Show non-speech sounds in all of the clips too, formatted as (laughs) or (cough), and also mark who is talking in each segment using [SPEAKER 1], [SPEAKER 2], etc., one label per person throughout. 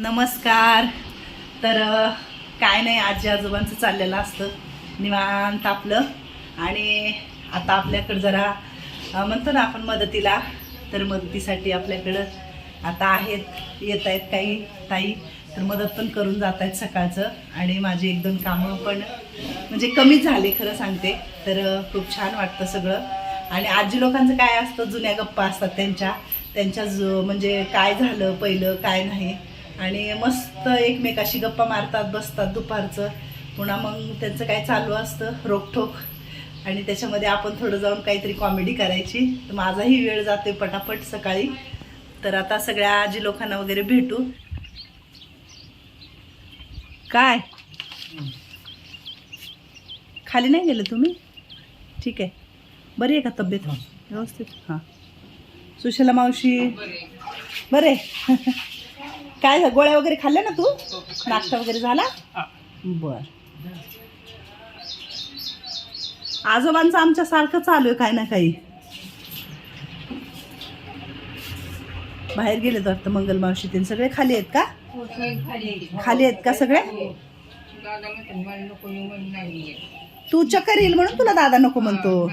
[SPEAKER 1] नमस्कार. तर काय नाही आजी आजोबांचं चाललेलं असतं. निवांत आपलं. आणि आता आपल्याकडं जरा म्हणतो ना आपण मदतीला तर मदतीसाठी आपल्याकडं आता आहेत येत आहेत काही ताई. तर मदत पण करून जात आहेत सकाळचं. आणि माझी एक दोन कामं पण म्हणजे कमी झाले खरं सांगते. तर खूप छान वाटतं सगळं. आणि आजी लोकांचं काय असतं जुन्या गप्पा असतात त्यांच्या. त्यांच्या जो म्हणजे काय झालं पहिलं काय नाही. आणि मस्त एकमेकाशी गप्पा मारतात बसतात दुपारचं. पुन्हा मग त्यांचं काय चालू असतं रोकठोक. आणि त्याच्यामध्ये आपण थोडं जाऊन काहीतरी कॉमेडी करायची. तर माझाही वेळ जातोय पटापट सकाळी. तर आता सगळ्या आजी लोकांना वगैरे भेटू. काय? खाली नाही गेले तुम्ही? ठीक आहे. बरी आहे का तब्येत? व्यवस्थित? हां. सुशीला मावशी? बरे. (laughs) काय झालं, गोळ्या वगैरे खाल्ल्या ना तू? नाश्ता वगैरे झाला? बर. आजोबांचं आमच्या सारखं चालू आहे काय ना काही. बाहेर गेलेत वाटतं मंगल मावशी ते सगळे खाली आहेत का? खाली आहेत. का सगळे? तू चक्कर येईल म्हणून तुला दादा नको म्हणतो.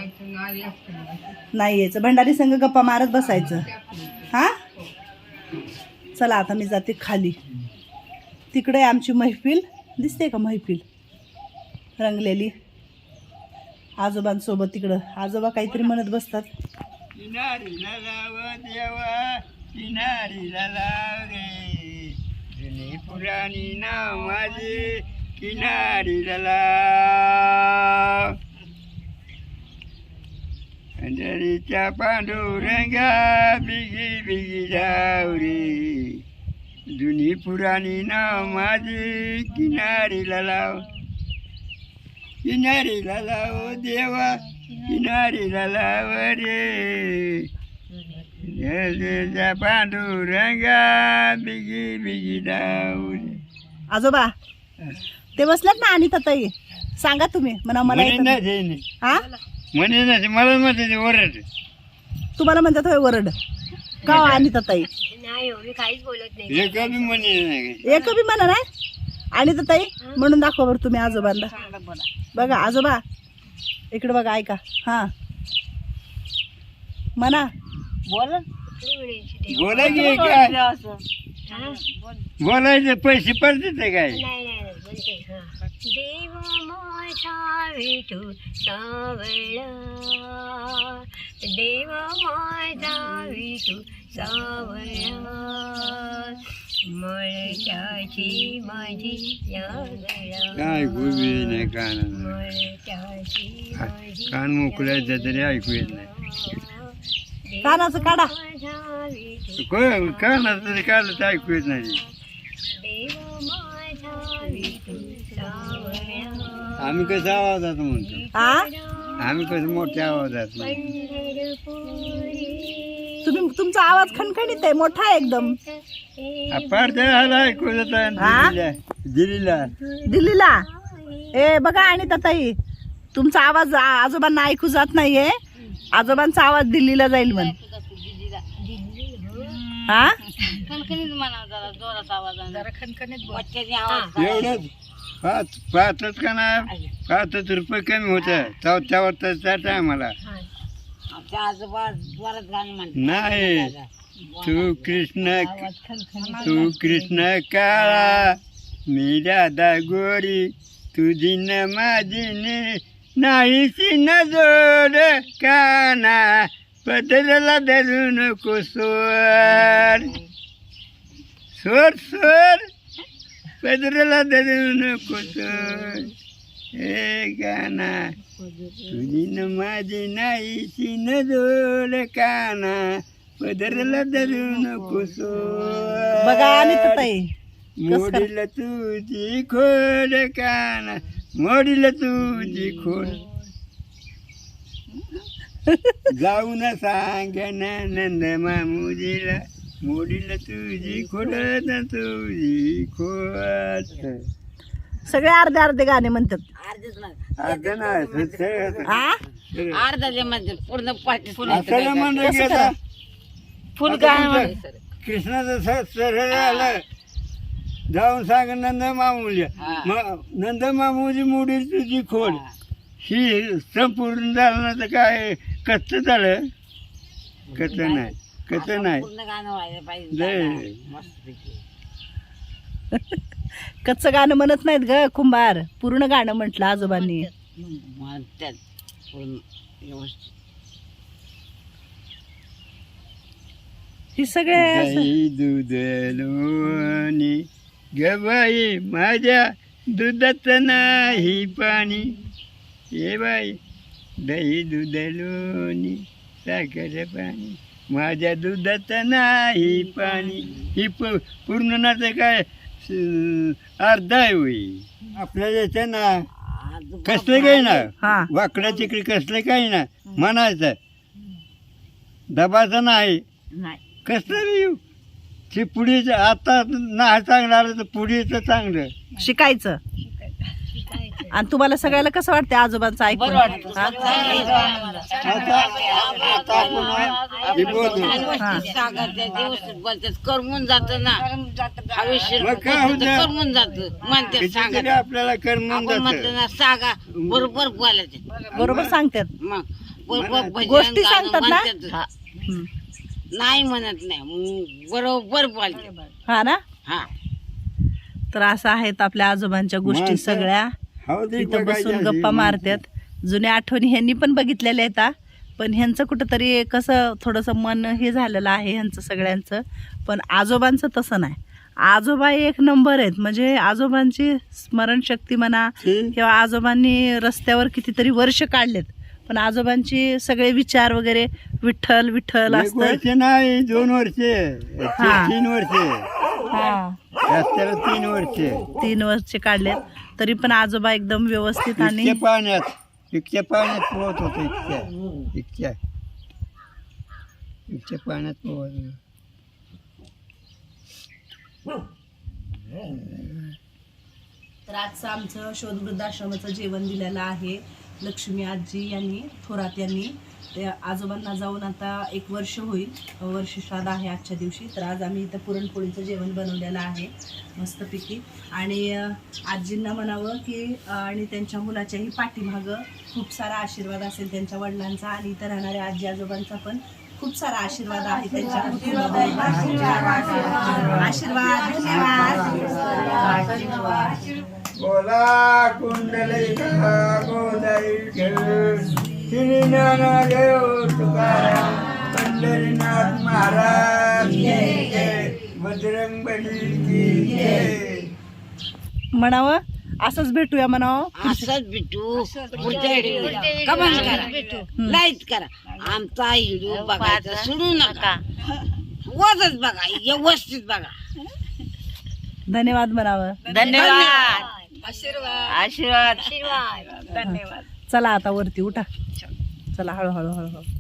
[SPEAKER 1] नाही यायचं. भंडारी संघ गप्पा मारत बसायचं. हा? चला आता मी जाते खाली. तिकडे आमची मैफिल. दिसते का मैफिल? रंगलेली. आजोबांसोबत तिकडं. आजोबा काहीतरी म्हणत बसतात.
[SPEAKER 2] किनारीला लाव देवा किनारीला लाव रे जुनी पुराणी नाव माझे किनारीला लाव अंधरीच्या पांडुरंगा बिगी बिगी जाव रे जुनी पुराणी नाव माझे किनारीला लाव किनारीला लाव देवा किनारीला लाव रे पांडुरंगा बिगी बिगी
[SPEAKER 1] आजोबा ते बसल्यात ना आणि ताई सांगा तुम्ही म्हणा मला येतं
[SPEAKER 2] ना
[SPEAKER 1] नाही.
[SPEAKER 2] ते नाही. म्हणे ना ते मला म्हणते ते ओरड
[SPEAKER 1] तुम्हाला म्हणतात होय वरड का आणि ताई?
[SPEAKER 3] नाही हो मी काहीच बोलत नाही.
[SPEAKER 2] एका बी म्हणे नाही
[SPEAKER 1] एक बी म्हणा नाही. आणि ताई म्हणून दाखवा बरं तुम्ही आजोबांना. बघा आजोबा इकडे बघा ऐका. हा. म्हणा. बोला?
[SPEAKER 2] बोला की काय? बोलायचे पैसे पडते काय
[SPEAKER 3] हा. देव माझा विठू सावळा देव माझा विठू सावळा मळत्याची माझी
[SPEAKER 2] काय गोबी नाही. कान कान मोकळायचं तरी ऐकू येत नाही.
[SPEAKER 1] कानाचं काढा.
[SPEAKER 2] कानाचं तरी काढलं तर ऐकू येत नाही. आम्ही कसं आवाजात म्हणतो?
[SPEAKER 1] हा
[SPEAKER 2] आम्ही कसं मोठ्या आवाजात
[SPEAKER 1] तुम्ही तुमचा आवाज खणखणीत आहे मोठा आहे एकदम.
[SPEAKER 2] पडद्याला ऐकू
[SPEAKER 1] हा?
[SPEAKER 2] येतात दिल्लीला
[SPEAKER 1] दिल्लीला. ए बघा आणि ताई तुमचा आवाज आ- आजोबांना ऐकू जात नाहीये. आजोबांचा आवाज दिल्लीला जाईल म्हण. हा?
[SPEAKER 2] एवढंच पाच पाचच का नाही? पाचच रुपये कमी होत्या चौथ्या वर्षाच्या टायमाला नाही. तू कृष्ण तू कृष्ण काळा मी राधा गोरी तुझी न माझी न नाहीशी न जोड काना. पदरला धरू नको सोर सोर सोर पदरला धरू नको सोर हे गाना तुझी न माझी नाहीशी न जोड काना. पदरला धरू नको सोर
[SPEAKER 1] बघा ताई
[SPEAKER 2] मोडील तुझी खोड काना. मोडील तुझी खोड (laughs) जाऊन सांग नंद मामुजीला मोडील तुझी खोड न तुझी खोड
[SPEAKER 1] सगळे अर्धे अर्धे गाणे म्हणतात.
[SPEAKER 2] आता नाही सगळं-
[SPEAKER 1] हा
[SPEAKER 3] पूर्ण पाठी
[SPEAKER 2] असं म्हणलं की आता
[SPEAKER 1] फुल गाणं
[SPEAKER 2] कृष्णाचं स- सरळ आलं जाऊन सांग नंद मामूली. नंद मामूची मुडी तुझी खोड ही. संपूर्ण झालं ना तर काय कच्च झालं? कच्च नाही. कच्च नाही.
[SPEAKER 3] पूर्ण गाणं व्हायला पाहिजे.
[SPEAKER 2] लय.
[SPEAKER 3] मस्तपैकी.
[SPEAKER 1] कच्चं गाणं म्हणत नाहीत ग कुंभार. पूर्ण गाणं म्हटलं आजोबांनी.
[SPEAKER 3] म्हणतात. पूर्ण व्यवस्थित.
[SPEAKER 1] ही सगळे असं-
[SPEAKER 2] दही दूध लोणी गबाई माझ्या दुधात नाही पाणी. हे बाई दही दूध लोणी साखर पाणी. माझ्या दुधात नाही पाणी. ही प पूर्ण ना ते काय अर्धा आहे होई. आपल्या याच्या ना कसले काही ना वाकड्या तिकडे कसले काही ना म्हणायचं. दबाचं नाही. कसलं येऊ ते पुढीचं आता नाही चांगलं आलं तर पुढीचं चांगलं.
[SPEAKER 1] शिकायचं. आणि तुम्हाला सगळ्याला कसं वाटतं आजोबांचं ऐकून? हा?
[SPEAKER 2] आता आता आपण हे. बोलतो
[SPEAKER 1] हा.
[SPEAKER 3] करमून जात ना. हवेशीर
[SPEAKER 2] मग काय होतं?
[SPEAKER 3] करमून जात. म्हणते
[SPEAKER 2] आपल्याला करमून
[SPEAKER 3] आपण म्हणतो
[SPEAKER 2] जातं
[SPEAKER 3] ना सागा बरोबर बोलायचे.
[SPEAKER 1] बरोबर सांगतात.
[SPEAKER 3] मग बरोबर भजन,
[SPEAKER 1] गोष्टी
[SPEAKER 3] गाणं
[SPEAKER 1] सांगतात ना?
[SPEAKER 3] म्हणतात.
[SPEAKER 1] हा. हम्म.
[SPEAKER 3] नाही म्हणत नाही. बरोबर बोलते.
[SPEAKER 1] हा ना?
[SPEAKER 3] हा.
[SPEAKER 1] तर असं आहेत आपल्या आजोबांच्या गोष्टी
[SPEAKER 2] माणसं-
[SPEAKER 1] सगळ्या.
[SPEAKER 2] हो ते
[SPEAKER 1] तिथं
[SPEAKER 2] बघायचं
[SPEAKER 1] बसून. गप्पा मारतात जुन्या आठवणी ह्यांनी पण बघितलेल्या आहेत पण ह्यांचं कुठंतरी कसं थोडंसं मन हे झालेलं आहे ह्यांचं सगळ्यांचं. पण आजोबांचं तसं नाही. आजोबा एक नंबर आहेत. म्हणजे आजोबांची स्मरणशक्ती म्हणा किंवा आजोबांनी रस्त्यावर कितीतरी वर्ष काढलेत. पण आजोबांची सगळे विचार वगैरे विठ्ठल विठ्ठल
[SPEAKER 2] एक
[SPEAKER 1] असतं
[SPEAKER 2] वर्ष नाही दोन वर्षे.
[SPEAKER 1] हा.
[SPEAKER 2] तीन वर्षे.
[SPEAKER 1] हा.
[SPEAKER 2] रस्त्याला तीन वर्षे.
[SPEAKER 1] तीन वर्ष काढलेत. तरी पण आजोबा एकदम व्यवस्थित आणि
[SPEAKER 2] इतक्या पाण्यात इतक्या पाण्यात पोहत होतो इतक्या. इतक्या. इतक्या पाण्यात पोहत होतो.
[SPEAKER 1] तर आजचं आमचं शोध वृद्धाश्रमाचं जेवण दिलेलं आहे लक्ष्मी आजी यांनी थोरात यांनी. ते आजोबांना जाऊन आता एक वर्ष होईल वर्ष श्राद्ध आहे आजच्या दिवशी. तर आज आम्ही इथं पुरणपोळीचं जेवण बनवलेलं आहे मस्तपैकी. आणि आजींना म्हणावं की आणि त्यांच्या मुलाच्याही पाठीमागं खूप सारा आशीर्वाद असेल त्यांच्या वडिलांचा आणि इथं राहणाऱ्या आजी आजोबांचा पण खूप सारा आशीर्वाद आहे त्यांच्या आशीर्वाद धन्यवाद.
[SPEAKER 2] बोला कुंडलिका श्री ज्ञानदेव तुकाराम पंढरीनाथ महाराज की जय बजरंग बली की जय
[SPEAKER 1] म्हणावं असंच भेटूया म्हणावं
[SPEAKER 3] असंच भेटू. पुढच्या व्हिडिओ कमेंट करा लाईक करा. आमचा व्हिडिओ बघायचा सोडू नका. वजच बघा. व्यवस्थित बघा.
[SPEAKER 1] धन्यवाद म्हणावं
[SPEAKER 3] धन्यवाद.
[SPEAKER 1] आशीर्वाद. चला आता वरती उठा. चला हळूहळू हळूहळू.